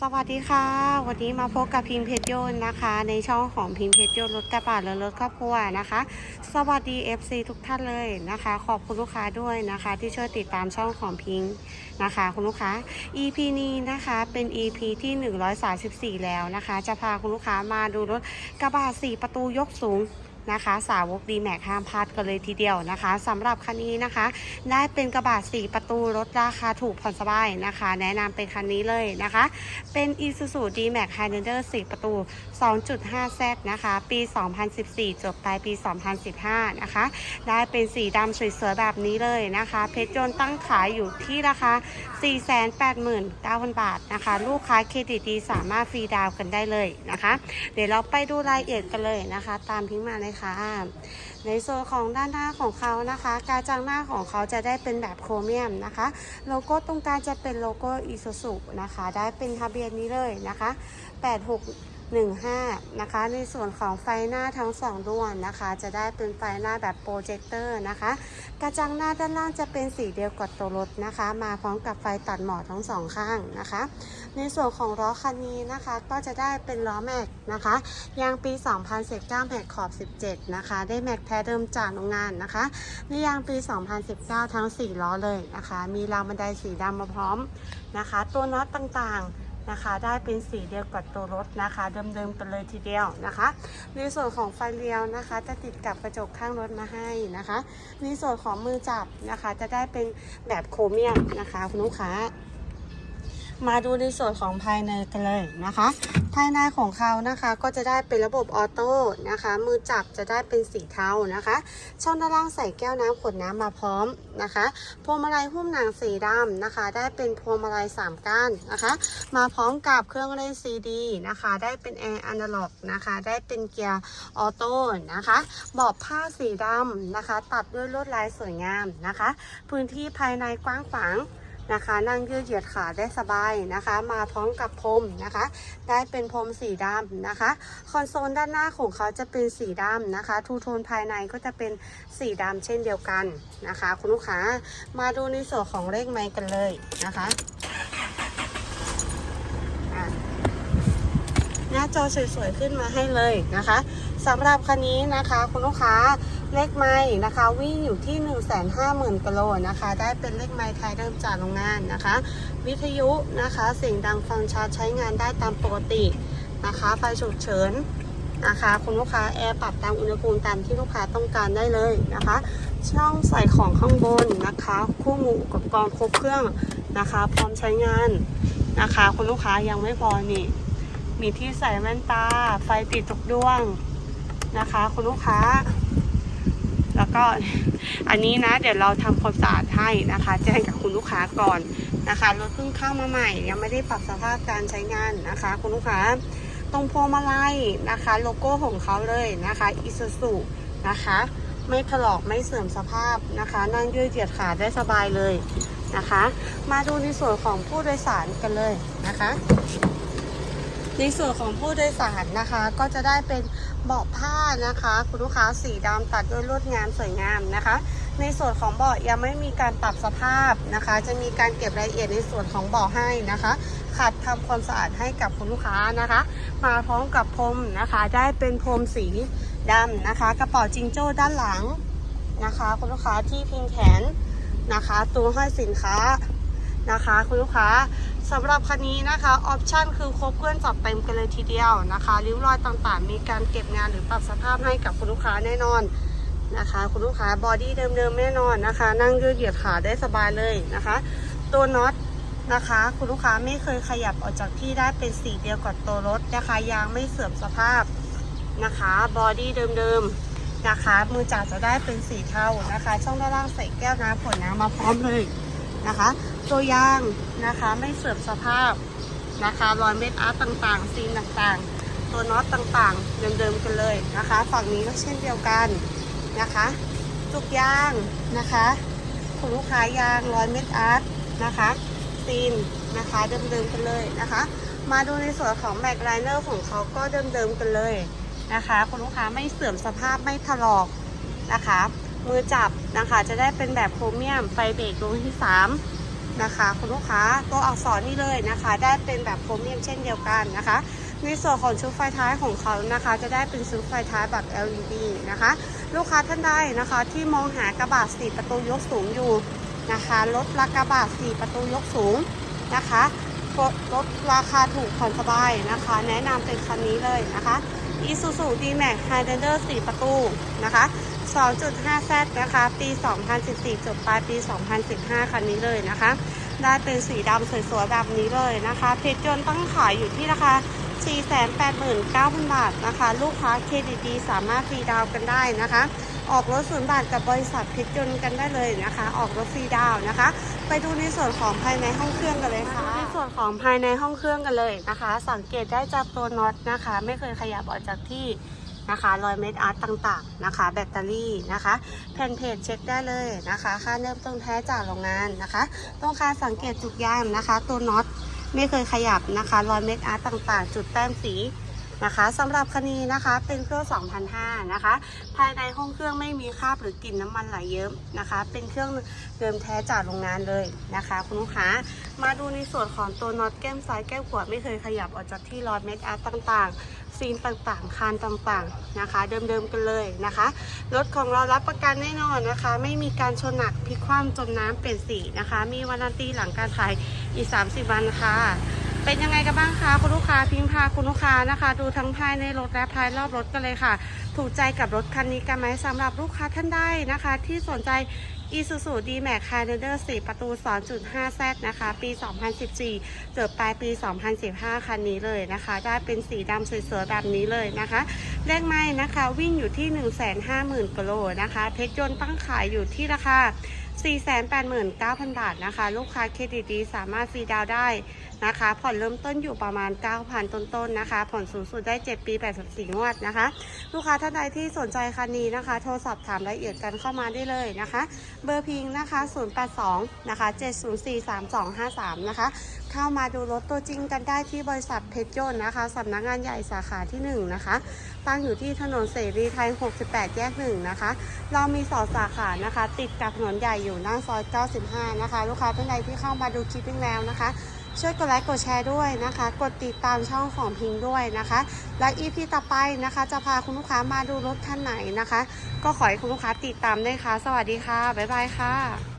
สวัสดีค่ะ วันนี้มาพบกับพิมพ์เพชรยนนะคะ ในช่องของพิมพ์เพชรยนรถกระบะและรถครอบครัวนะคะ สวัสดี FC ทุกท่านเลยนะคะ ขอบคุณลูกค้าด้วยนะคะ ที่ช่วยติดตามช่องของพิงค์นะคะ คุณลูกค้า EP นี้นะคะเป็น EP ที่ 134 แล้วนะคะ จะพาคุณลูกค้ามาดูรถกระบะ4ประตูยกสูง นะคะ สาวกดีแม็กห้ามพลาดกันเลยทีเดียวนะคะสำหรับคันนี้นะคะ ได้เป็นกระบะ4ประตูรถราคาถูกผ่อนสบายนะคะ แนะนำเป็นคันนี้เลยนะคะ เป็น Isuzu D-Max Highlander 4 ประตู 2.5Z นะคะ ปี 2014 จบปลายปี 2015 นะคะ ได้เป็นสีดำสวยๆแบบนี้เลยนะคะ เพชรยนต์ตั้งขายอยู่ที่ราคา 489,000 บาทนะคะ ลูกค้าเครดิตดีสามารถฟรีดาวน์กันได้เลยนะคะ เดี๋ยวเราไปดูรายละเอียดกันเลยนะคะ ตามพิงค์มาเลยค่ะ ในโซนของด้านหน้าของเขานะคะ การจังหน้าของเขาจะได้เป็นแบบโครเมียมนะคะ โลโก้ตรงกลางจะเป็นโลโก้อีซูซุนะคะ ได้เป็นทะเบียนนี้เลยนะคะ 15 นะคะ ในส่วนของไฟหน้าทั้งสองดวงนะคะ จะได้เป็นไฟหน้าแบบโปรเจคเตอร์นะคะ กระจังหน้าด้านล่างจะเป็นสีเดียวกับตัวรถนะคะ มาพร้อมกับไฟตัดหมอกทั้งสองข้างนะคะ ในส่วนของล้อคันนี้นะคะ ก็จะได้เป็นล้อแม็กนะคะยางปี 2019แม็กขอบ 17 นะคะ ได้แม็กแท้เดิมจากโรงงานนะคะในยางปี 2019 ทั้ง 4 ล้อเลยนะคะ มีราวบันไดสีดำมาพร้อมนะคะ ตัวน็อตต่างๆ นะคะ ได้เป็นสีเดียวกับตัวรถนะคะ เดิมๆกันเลยทีเดียวนะคะ ในส่วนของไฟเลี้ยวนะคะ จะติดกับกระจกข้างรถมาให้นะคะ ในส่วนของมือจับนะคะ จะได้เป็นแบบโครเมียมนะคะคุณลูกค้า มาดูในส่วนของภายในกันเลยนะคะ ภายในของเขานะคะก็จะได้เป็นระบบออโต้นะคะ มือจับจะได้เป็นสีเทานะคะ ช่องด้านล่างใส่แก้วน้ำขวดน้ำมาพร้อมนะคะพวงมาลัยหุ้มหนังสีดำนะคะ ได้เป็นพวงมาลัย3ก้านนะคะ มาพร้อมกับเครื่องเล่นซีดีนะคะ ได้เป็นแอร์อนาล็อกนะคะ ได้เป็นเกียร์ออโต้นะคะเบาะผ้าสีดำนะคะ ตัดด้วยลวดลายสวยงามนะคะ พื้นที่ภายในกว้างขวาง นะคะ นั่งยืดเหยียดขาได้สบายนะคะ มาพร้อมกับพรมนะคะ ได้เป็นพรมสีดำนะคะ คอนโซลด้านหน้าของเขาจะเป็นสีดำนะคะ ทูโทนภายในก็จะเป็นสีดำเช่นเดียวกันนะคะ คุณลูกค้ามาดูในส่วนของเลขไม้กันเลยนะคะอะหน้าจอสวยๆขึ้นมาให้เลยนะคะสำหรับคันนี้นะคะคุณลูกค้าเลขไม้นะคะวิ่งอยู่ที่ 1 5 0 0 0 0กิโลนะคะ ได้เป็นเลขไม้ไทยเริ่มจากโรงงานนะคะ วิทยุนะคะเสียงดังฟังชัดใช้งานได้ตามปกตินะคะไฟฉุกเฉินนะคะคุณลูกค้าแอร์ปรับตามอุณหภูมิตามที่ลูกค้าต้องการได้เลยนะคะ ช่องใส่ของข้างบนนะคะ คู่มืออุปกรณ์ครบเครื่องนะคะ พร้อมใช้งานนะคะ คุณลูกค้ายังไม่พอนี่ มีที่ใส่แว่นตา ไฟติดทุกดวงนะคะ คุณลูกค้า แล้วก็อันนี้นะ เดี๋ยวเราทำความสะอาดให้นะคะ แจ้งกับคุณลูกค้าก่อนนะคะรถเพิ่งเข้ามาใหม่ ยังไม่ได้ปรับสภาพการใช้งานนะคะ คุณลูกค้า ตรงพวงมาลัยนะคะ โลโก้ของเขาเลยนะคะอิซูซุนะคะไม่ถลอกไม่เสื่อมสภาพนะคะ นั่งยืดเหยียดขาได้สบายเลยนะคะ มาดูในส่วนของผู้โดยสารกันเลยนะคะ ในส่วนของผู้โดยสารนะคะ ก็จะได้เป็นเบาะผ้านะคะ คุณลูกค้าสีดำตัดด้วยลวดงามสวยงามนะคะ ในส่วนของเบาะยังไม่มีการปรับสภาพนะคะ จะมีการเก็บรายละเอียดในส่วนของเบาะให้นะคะขัดทำความสะอาดให้กับคุณลูกค้านะคะ มาพร้อมกับพรมนะคะ ได้เป็นพรมสีดำนะคะ กระเป๋าจิงโจ้ด้านหลังนะคะ คุณลูกค้าที่พิงแขนนะคะ ตัวห้อยสินค้านะคะ คุณลูกค้า สำหรับคันนี้นะคะออปชันคือครบเครื่องจัดเต็มกันเลยทีเดียวนะคะริ้วรอยต่างๆ มีการเก็บงานหรือปรับสภาพให้กับคุณลูกค้าแน่นอนนะคะ คุณลูกค้าบอดี้เดิมๆแน่นอนนะคะ นั่งยืดเหยียดขาได้สบายเลยนะคะ ตัวน็อตนะคะ คุณลูกค้าไม่เคยขยับออกจากที่ได้เป็นสีเดียวกับตัวรถนะคะยางไม่เสื่อมสภาพนะคะบอดี้เดิมๆนะคะมือจับจะได้เป็นสีเทานะคะ ช่องด้านล่างใส่แก้วน้ำผลน้ำมาพร้อมเลยนะคะ ตัวยาง นะคะ ไม่เสื่อมสภาพนะคะรอยเม็ดอาร์ตต่างๆซีนต่างๆ ตัวน็อตต่างๆ เดิมๆกันเลยนะคะ ฝั่งนี้ก็เช่นเดียวกันนะคะจุกยางนะคะคุณลูกค้ายางรอยเม็ดอาร์ตนะคะซีนนะคะเดิมๆกันเลยนะคะ มาดูในส่วนของแม็กไลเนอร์ของเขาก็เดิมๆกันเลยนะคะคุณลูกค้าไม่เสื่อมสภาพไม่ถลอกนะคะ มือจับนะคะจะได้เป็นแบบโครเมียมไฟเบรกดวงที่ 3 นะคะคุณลูกค้าตัวอักษรนี่เลยนะคะ ได้เป็นแบบโครเมียมเช่นเดียวกันนะคะ ในส่วนของชุดไฟท้ายของเขานะคะ จะได้เป็นชุดไฟท้ายแบบ LED นะคะ ลูกค้าท่านใดนะคะที่มองหากระบะสี่ประตูยกสูงอยู่นะคะรถรากระบะสี่ประตูยกสูงนะคะรถรถราคาถูกผ่อนสบายนะคะ แนะนำเป็นคันนี้เลยนะคะ Isuzu D-Max Highlander 4 ประตูนะคะ 2.5Z นะคะ ปี 2014 จบปลายปี 2015 คันนี้เลยนะคะ ได้เป็นสีดำสวยๆ แบบนี้เลยนะคะเพชรยนต์ตั้งขายอยู่ที่ราคา 489,000 บาทนะคะ ลูกค้าเครดิตดีสามารถฟรีดาวน์กันได้นะคะ ออกรถศูนย์บาทกับบริษัทเพชรยนต์กันได้เลยนะคะ ออกรถฟรีดาวน์นะคะ ไปดูในส่วนของภายในห้องเครื่องกันเลยค่ะ วนของภายในห้องเครื่องกันเลยนะคะ สังเกตได้จากตัวน็อตนะคะ ไม่เคยขยับออกจากที่นะคะรอยเม็ดอาร์ตต่างๆนะคะ แบตเตอรี่นะคะ แผ่นเพจเช็คได้เลยนะคะ ค่าเริ่มต้นแท้จากโรงงานนะคะต้องค่าสังเกตจุดย่างนะคะ ตัวน็อตไม่เคยขยับนะคะ รอยเม็ดอาร์ตต่างๆ จุดแต้มสี นะคะสำหรับคันนี้นะคะเป็นเครื่อง2005นะคะ ภายในห้องเครื่องไม่มีคราบหรือกลิ่นน้ำมันไหลเยิ้มนะคะ เป็นเครื่องเดิมแท้จากโรงงานเลยนะคะ คุณลูกค้ามาดูในส่วนของตัวน็อตแก้มซ้ายแก้มขวาไม่เคยขยับออกจากที่รอยเม็ดอาร์ตต่างๆซีนต่างๆ คานต่างๆนะคะ เดิมๆกันเลยนะคะรถของเรารับประกันแน่นอนนะคะ ไม่มีการชนหนักพลิกคว่ำจมน้ำเปลี่ยนสีนะคะ มีวารันตีหลังการขายอีก 30 วันค่ะ เป็นยังไงกันบ้างคะคุณลูกค้าพิงพาคุณลูกค้านะคะ ดูทั้งภายในรถและภายรอบรถกันเลยค่ะ ถูกใจกับรถคันนี้กันไหมสำหรับลูกค้าท่านใดนะคะ ที่สนใจ Isuzu D-Max Highlander 4 ประตู 2.5Z นะคะ ปี 2014เกิดปลายปี 2015 คันนี้เลยนะคะ ได้เป็นสีดำสวยๆแบบนี้เลยนะคะเลขไม้นะคะ วิ่งอยู่ที่ 150,000กิโลนะคะ เพชรยนต์ตั้งขายอยู่ที่ราคา 489,000 บาทนะคะ ลูกค้าเครดิตดีสามารถฟรีดาวน์ได้นะคะ ผ่อนเริ่มต้นอยู่ประมาณ 9,000 ต้นๆนะคะ ผ่อนสูงสุดได้ 7 ปี 84 งวดนะคะ ลูกค้าท่านใดที่สนใจคันนี้นะคะ โทรสอบถามรายละเอียดกันเข้ามาได้เลยนะคะ เบอร์พิงนะคะ 082 นะคะ 7043253 นะคะ เข้ามาดูรถตัวจริงกันได้ที่บริษัทเพชรยนต์นะคะสำนักงานใหญ่สาขาที่ 1 นะคะ ตั้งอยู่ที่ถนนเสรีไทย 68 แยก 1 นะคะ เรามีสอสาขานะคะ ติดกับถนนใหญ่อยู่หน้าซอย 95 นะคะ ลูกค้าท่านใดที่เข้ามาดูคลิปนี้แล้วนะคะ ช่วยกดไลค์กดแชร์ด้วยนะคะ กดติดตามช่องของพิงด้วยนะคะ และอีพีต่อไปนะคะ จะพาคุณลูกค้ามาดูรถท่านไหนนะคะ ก็ขอให้คุณลูกค้าติดตามด้วยค่ะ สวัสดีค่ะ บ๊ายบายค่ะ